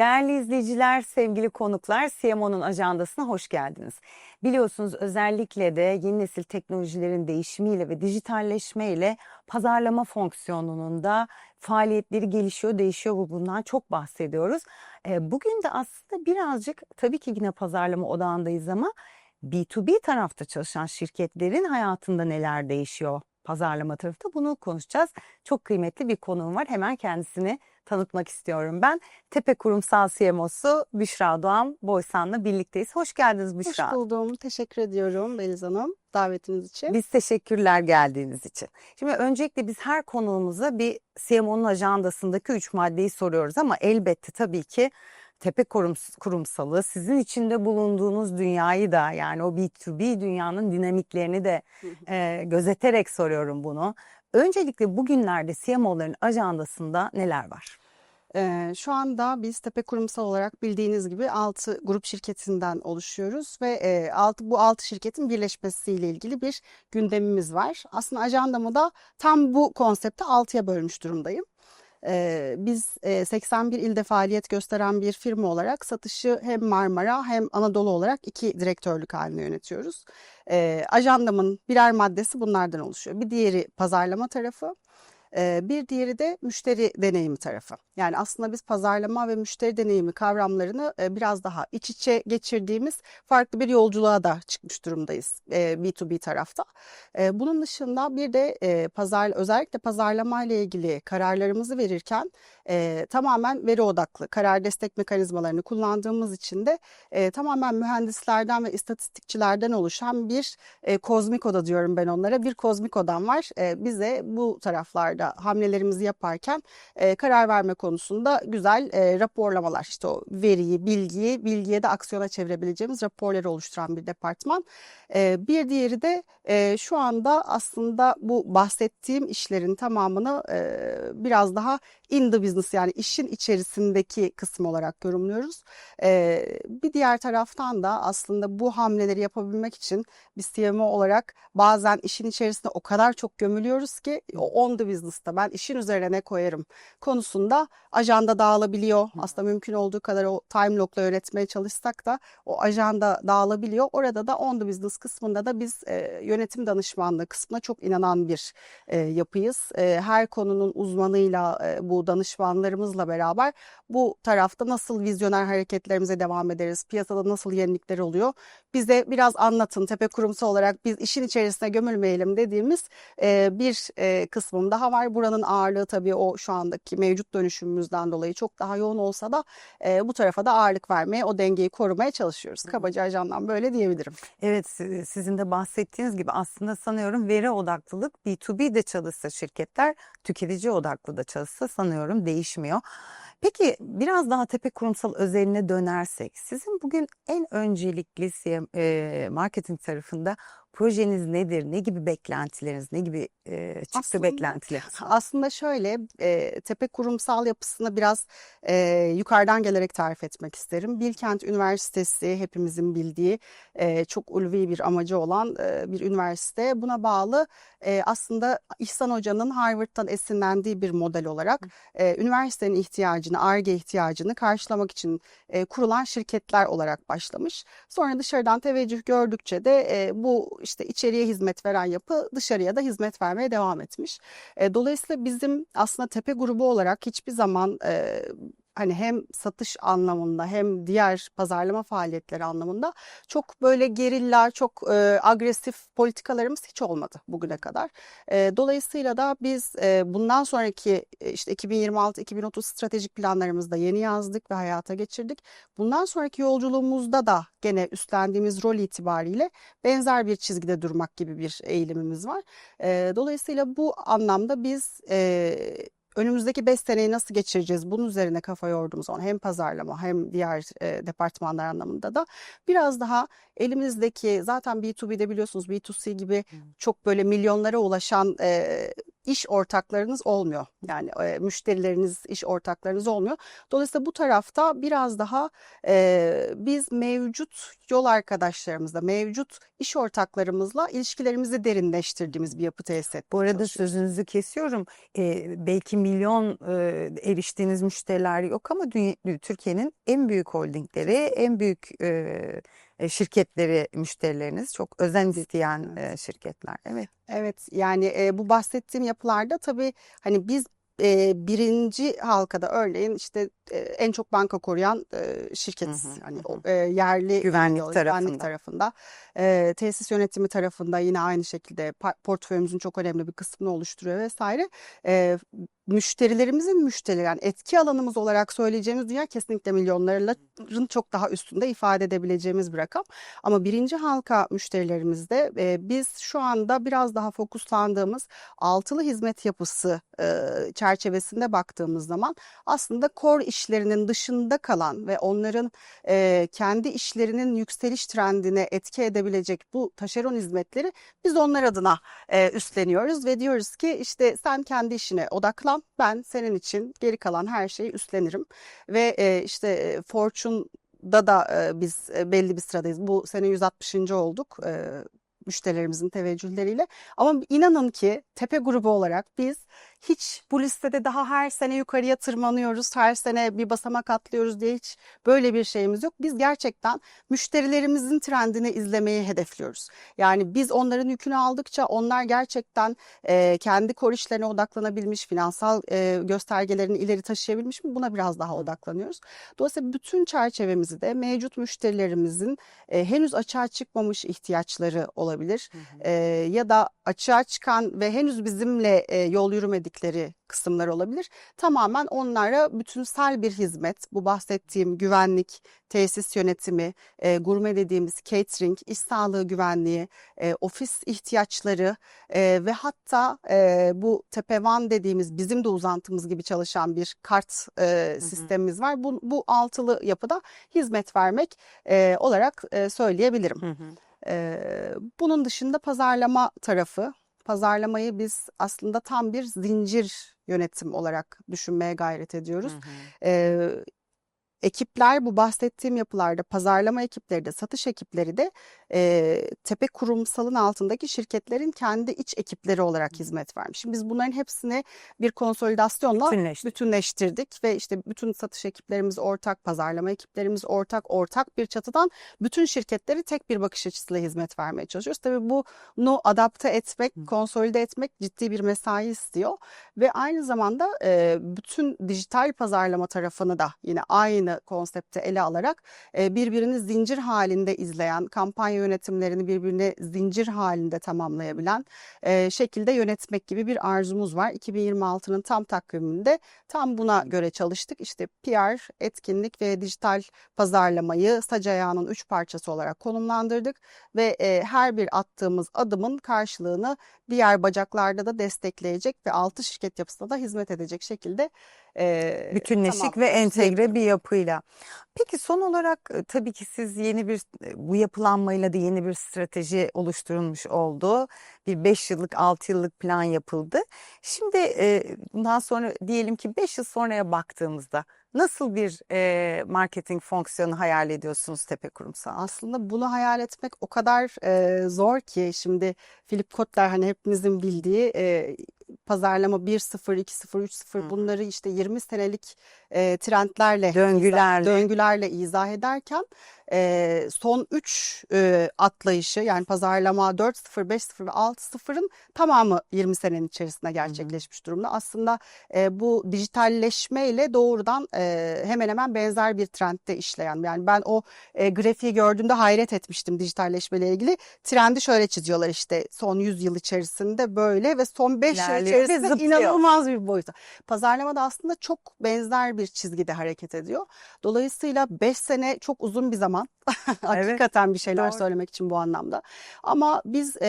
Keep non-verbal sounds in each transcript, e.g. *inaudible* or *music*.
Değerli izleyiciler, sevgili konuklar, CMO'nun ajandasına hoş geldiniz. Biliyorsunuz özellikle de yeni nesil teknolojilerin değişimiyle ve dijitalleşmeyle pazarlama fonksiyonunun da faaliyetleri gelişiyor, değişiyor ve bundan çok bahsediyoruz. E, Bugün de aslında birazcık tabii ki yine pazarlama odağındayız ama B2B tarafta çalışan şirketlerin hayatında neler değişiyor pazarlama tarafında bunu konuşacağız. Çok kıymetli bir konuğum var. Hemen kendisini tanıtmak istiyorum ben. Tepe Kurumsal CMO'su Büşra Doğan Boysan'la birlikteyiz. Hoş geldiniz Büşra. Hoş buldum. Teşekkür ediyorum Beliz Hanım davetiniz için. Biz teşekkürler geldiğiniz için. Şimdi öncelikle biz her konuğumuza bir CMO'nun ajandasındaki üç maddeyi soruyoruz ama elbette tabii ki Tepe Kurums- Kurumsalı sizin içinde bulunduğunuz dünyayı da yani o B2B dünyanın dinamiklerini de e, gözeterek soruyorum bunu. Öncelikle bugünlerde CMO'ların ajandasında neler var? Ee, şu anda biz Tepe Kurumsal olarak bildiğiniz gibi 6 grup şirketinden oluşuyoruz ve e, altı, bu 6 şirketin birleşmesiyle ilgili bir gündemimiz var. Aslında ajandamı da tam bu konsepte 6'ya bölmüş durumdayım. Ee, biz e, 81 ilde faaliyet gösteren bir firma olarak satışı hem Marmara hem Anadolu olarak iki direktörlük halinde yönetiyoruz. Ee, ajandamın birer maddesi bunlardan oluşuyor. Bir diğeri pazarlama tarafı. Bir diğeri de müşteri deneyimi tarafı. Yani aslında biz pazarlama ve müşteri deneyimi kavramlarını biraz daha iç içe geçirdiğimiz farklı bir yolculuğa da çıkmış durumdayız e, B2B tarafta. Bunun dışında bir de pazar özellikle pazarlama ile ilgili kararlarımızı verirken e, tamamen veri odaklı karar destek mekanizmalarını kullandığımız için de e, tamamen mühendislerden ve istatistikçilerden oluşan bir e, kozmik oda diyorum ben onlara. Bir kozmik odam var. E, bize bu taraflarda hamlelerimizi yaparken e, karar verme konusunda güzel e, raporlamalar işte o veriyi, bilgiyi, bilgiye de aksiyona çevirebileceğimiz raporları oluşturan bir departman. E, bir diğeri de e, şu anda aslında bu bahsettiğim işlerin tamamını e, biraz daha in the business yani işin içerisindeki kısım olarak yorumluyoruz. E, bir diğer taraftan da aslında bu hamleleri yapabilmek için biz CMO olarak bazen işin içerisinde o kadar çok gömülüyoruz ki on the business'ta ben işin üzerine ne koyarım konusunda ajanda dağılabiliyor. Aslında mümkün olduğu kadar o time lock'la öğretmeye çalışsak da o ajanda dağılabiliyor. Orada da on the business kısmında da biz e, yönetim danışmanlığı kısmına çok inanan bir e, yapıyız. E, her konunun uzmanıyla e, bu danışmanlarımızla beraber bu tarafta nasıl vizyoner hareketlerimize devam ederiz? Piyasada nasıl yenilikler oluyor? Bize biraz anlatın. Tepe kurumsal olarak biz işin içerisine gömülmeyelim dediğimiz e, bir e, kısmım daha var. Buranın ağırlığı tabii o şu andaki mevcut dönüşümümüzden dolayı çok daha yoğun olsa da e, bu tarafa da ağırlık vermeye, o dengeyi korumaya çalışıyoruz. Kabaca ajandan böyle diyebilirim. Evet si- sizin de bahsettiğiniz gibi aslında sanıyorum veri odaklılık B2B'de çalışsa şirketler tüketici odaklı da çalışsa sanıyorum değişmiyor. Peki biraz daha tepe kurumsal özeline dönersek sizin bugün en öncelikli marketing tarafında projeniz nedir? Ne gibi beklentileriniz, ne gibi e, çıktı Aslında- beklentileriniz? Aslında şöyle e, tepe kurumsal yapısını biraz e, yukarıdan gelerek tarif etmek isterim. Bilkent Üniversitesi hepimizin bildiği e, çok ulvi bir amacı olan e, bir üniversite. Buna bağlı e, aslında İhsan Hoca'nın Harvard'dan esinlendiği bir model olarak e, üniversitenin ihtiyacını, ARGE ihtiyacını karşılamak için e, kurulan şirketler olarak başlamış. Sonra dışarıdan teveccüh gördükçe de e, bu işte içeriye hizmet veren yapı dışarıya da hizmet vermeye devam etmiş. E, dolayısıyla bizim aslında tepe grubu olarak hiçbir zaman e, hani hem satış anlamında hem diğer pazarlama faaliyetleri anlamında çok böyle gerilla, çok e, agresif politikalarımız hiç olmadı bugüne kadar. E, dolayısıyla da biz e, bundan sonraki e, işte 2026-2030 stratejik planlarımızda yeni yazdık ve hayata geçirdik. Bundan sonraki yolculuğumuzda da gene üstlendiğimiz rol itibariyle benzer bir çizgide durmak gibi bir eğilimimiz var. E, dolayısıyla bu anlamda biz e, önümüzdeki 5 seneyi nasıl geçireceğiz? Bunun üzerine kafa yorduğumuz zaman hem pazarlama hem diğer e, departmanlar anlamında da. Biraz daha elimizdeki zaten B2B'de biliyorsunuz B2C gibi çok böyle milyonlara ulaşan e, iş ortaklarınız olmuyor. Yani e, müşterileriniz, iş ortaklarınız olmuyor. Dolayısıyla bu tarafta biraz daha e, biz mevcut yol arkadaşlarımızla, mevcut iş ortaklarımızla ilişkilerimizi derinleştirdiğimiz bir yapı tesis etmeye Bu arada sözünüzü kesiyorum. Ee, belki milyon e, eriştiğiniz müşteriler yok ama Türkiye'nin en büyük holdingleri, en büyük e, e, şirketleri müşterileriniz. Çok özen isteyen e, şirketler. Evet. Evet yani e, bu bahsettiğim yapılarda tabii hani biz e, birinci halkada örneğin işte e, en çok banka koruyan e, şirket Hı hı, hani hı e, yerli Güvenlik tarafında. güvenlik tarafında E, tesis yönetimi tarafında yine aynı şekilde portföyümüzün çok önemli bir kısmını oluşturuyor vesaire. E, müşterilerimizin müşterileri yani etki alanımız olarak söyleyeceğimiz dünya kesinlikle milyonların çok daha üstünde ifade edebileceğimiz bir rakam. Ama birinci halka müşterilerimizde e, biz şu anda biraz daha fokuslandığımız altılı hizmet yapısı e, çerçevesinde baktığımız zaman aslında core işlerinin dışında kalan ve onların e, kendi işlerinin yükseliş trendine etki edebilecek bu taşeron hizmetleri biz onlar adına e, üstleniyoruz ve diyoruz ki işte sen kendi işine odaklan ben senin için geri kalan her şeyi üstlenirim ve e, işte e, Fortune'da da e, biz e, belli bir sıradayız. Bu sene 160. olduk. E, müşterilerimizin teveccühleriyle. Ama inanın ki tepe grubu olarak biz hiç bu listede daha her sene yukarıya tırmanıyoruz, her sene bir basamak atlıyoruz diye hiç böyle bir şeyimiz yok. Biz gerçekten müşterilerimizin trendini izlemeyi hedefliyoruz. Yani biz onların yükünü aldıkça onlar gerçekten e, kendi kor işlerine odaklanabilmiş, finansal e, göstergelerini ileri taşıyabilmiş mi buna biraz daha odaklanıyoruz. Dolayısıyla bütün çerçevemizi de mevcut müşterilerimizin e, henüz açığa çıkmamış ihtiyaçları olabilir. E, ya da açığa çıkan ve henüz bizimle e, yol yürümedikleri kısımlar olabilir. Tamamen onlara bütünsel bir hizmet, bu bahsettiğim güvenlik, tesis yönetimi, e, gurme dediğimiz catering, iş sağlığı güvenliği, e, ofis ihtiyaçları e, ve hatta e, bu Tepevan dediğimiz bizim de uzantımız gibi çalışan bir kart e, sistemimiz var. Bu, bu altılı yapıda hizmet vermek e, olarak e, söyleyebilirim. Hı hı. Ee, bunun dışında pazarlama tarafı. Pazarlamayı biz aslında tam bir zincir yönetim olarak düşünmeye gayret ediyoruz. Hı hı. Ee, ekipler bu bahsettiğim yapılarda pazarlama ekipleri de satış ekipleri de e, tepe kurumsalın altındaki şirketlerin kendi iç ekipleri olarak hizmet vermiş. Şimdi biz bunların hepsini bir konsolidasyonla Bütünleşti. bütünleştirdik ve işte bütün satış ekiplerimiz ortak, pazarlama ekiplerimiz ortak, ortak bir çatıdan bütün şirketleri tek bir bakış açısıyla hizmet vermeye çalışıyoruz. Tabii bunu adapte etmek, konsolide etmek ciddi bir mesai istiyor ve aynı zamanda e, bütün dijital pazarlama tarafını da yine aynı konsepte ele alarak e, birbirini zincir halinde izleyen, kampanya yönetimlerini birbirine zincir halinde tamamlayabilen e, şekilde yönetmek gibi bir arzumuz var. 2026'nın tam takviminde tam buna göre çalıştık. İşte PR, etkinlik ve dijital pazarlamayı sac ayağının üç parçası olarak konumlandırdık ve e, her bir attığımız adımın karşılığını diğer bacaklarda da destekleyecek ve altı şirket yapısına da hizmet edecek şekilde e, Bütünleşik ve tamamlıyoruz entegre bir yapıyla. Peki son olarak e, tabii ki siz yeni bir e, bu yapılanmayla da yeni bir strateji oluşturulmuş oldu. Bir 5 yıllık 6 yıllık plan yapıldı. Şimdi e, bundan sonra diyelim ki 5 yıl sonraya baktığımızda nasıl bir e, marketing fonksiyonu hayal ediyorsunuz Tepe Kurumsal? Aslında bunu hayal etmek o kadar e, zor ki şimdi Philip Kotler hani hepimizin bildiği e, pazarlama 1.0, 2.0, 3.0 Hı hı. bunları işte 20 senelik e, trendlerle izah- Döngülerle. döngülerle izah ederken e, son 3 atlayışı yani pazarlama 4.0, 5.0 ve 6.0'ın tamamı 20 senenin içerisinde gerçekleşmiş durumda. Aslında e, bu dijitalleşmeyle doğrudan e, hemen hemen benzer bir trendde işleyen yani ben o e, grafiği gördüğümde hayret etmiştim dijitalleşmeyle ilgili. Trendi şöyle çiziyorlar işte son 100 yıl içerisinde böyle ve son 5 yıl içerisinde zıplıyor. inanılmaz bir boyuta. Pazarlama da aslında çok benzer bir çizgide hareket ediyor. Dolayısıyla 5 sene çok uzun bir zaman. *laughs* Hakikaten bir şeyler doğru. söylemek için bu anlamda. Ama biz e,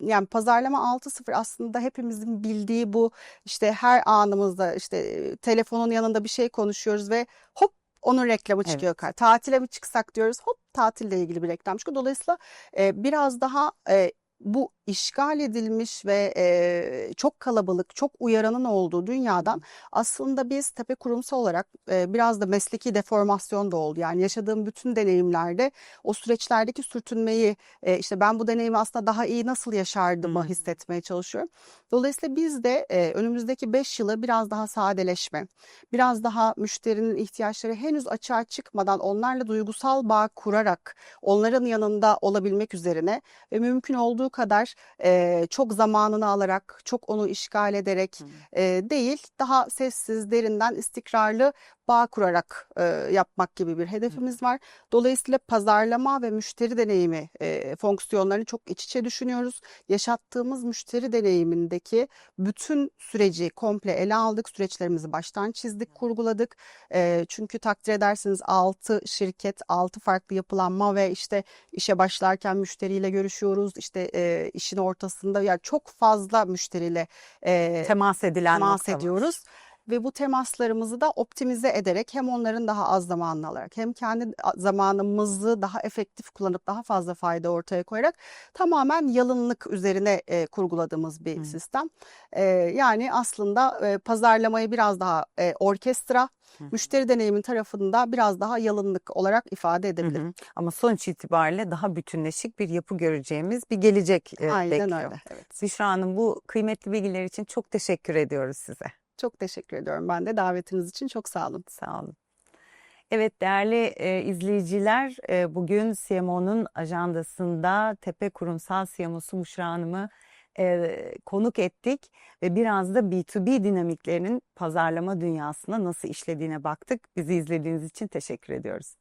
yani pazarlama 6.0 aslında hepimizin bildiği bu işte her anımızda işte telefonun yanında bir şey konuşuyoruz ve hop onun reklamı Evet. çıkıyor. kar- Tatile mi çıksak diyoruz hop tatille ilgili bir reklam çıkıyor. Dolayısıyla e, biraz daha e, bu işgal edilmiş ve e, çok kalabalık, çok uyaranın olduğu dünyadan aslında biz tepe kurumsal olarak e, biraz da mesleki deformasyon da oldu. Yani yaşadığım bütün deneyimlerde o süreçlerdeki sürtünmeyi e, işte ben bu deneyimi aslında daha iyi nasıl yaşardım Hmm. hissetmeye çalışıyorum. Dolayısıyla biz de e, önümüzdeki 5 yılı biraz daha sadeleşme, biraz daha müşterinin ihtiyaçları henüz açığa çıkmadan onlarla duygusal bağ kurarak onların yanında olabilmek üzerine ve mümkün olduğu kadar e, çok zamanını alarak, çok onu işgal ederek e, değil, daha sessiz, derinden istikrarlı bağ kurarak e, yapmak gibi bir hedefimiz var. Dolayısıyla pazarlama ve müşteri deneyimi e, fonksiyonlarını çok iç içe düşünüyoruz. Yaşattığımız müşteri deneyimindeki bütün süreci komple ele aldık. Süreçlerimizi baştan çizdik, kurguladık. E, çünkü takdir edersiniz 6 şirket, 6 farklı yapılanma ve işte işe başlarken müşteriyle görüşüyoruz. İşte e, işin ortasında yani çok fazla müşteriyle e, Temas edilen temas nokta var. ediyoruz. Ve bu temaslarımızı da optimize ederek hem onların daha az zamanını alarak hem kendi zamanımızı daha efektif kullanıp daha fazla fayda ortaya koyarak tamamen yalınlık üzerine e, kurguladığımız bir Hı. sistem. E, yani aslında e, pazarlamayı biraz daha e, orkestra, Hı hı. müşteri deneyimi tarafında biraz daha yalınlık olarak ifade edebilirim. hı. Ama sonuç itibariyle daha bütünleşik bir yapı göreceğimiz bir gelecek e, Aynen bekliyor. öyle. Evet. Büşra Hanım bu kıymetli bilgiler için çok teşekkür ediyoruz size. Çok teşekkür ediyorum ben de davetiniz için çok sağ olun. Sağ olun. Evet değerli e, izleyiciler e, bugün CMO'nun ajandasında Tepe Kurumsal CMO'su Büşra Hanım'ı e, konuk ettik ve biraz da B2B dinamiklerinin pazarlama dünyasına nasıl işlediğine baktık. Bizi izlediğiniz için teşekkür ediyoruz.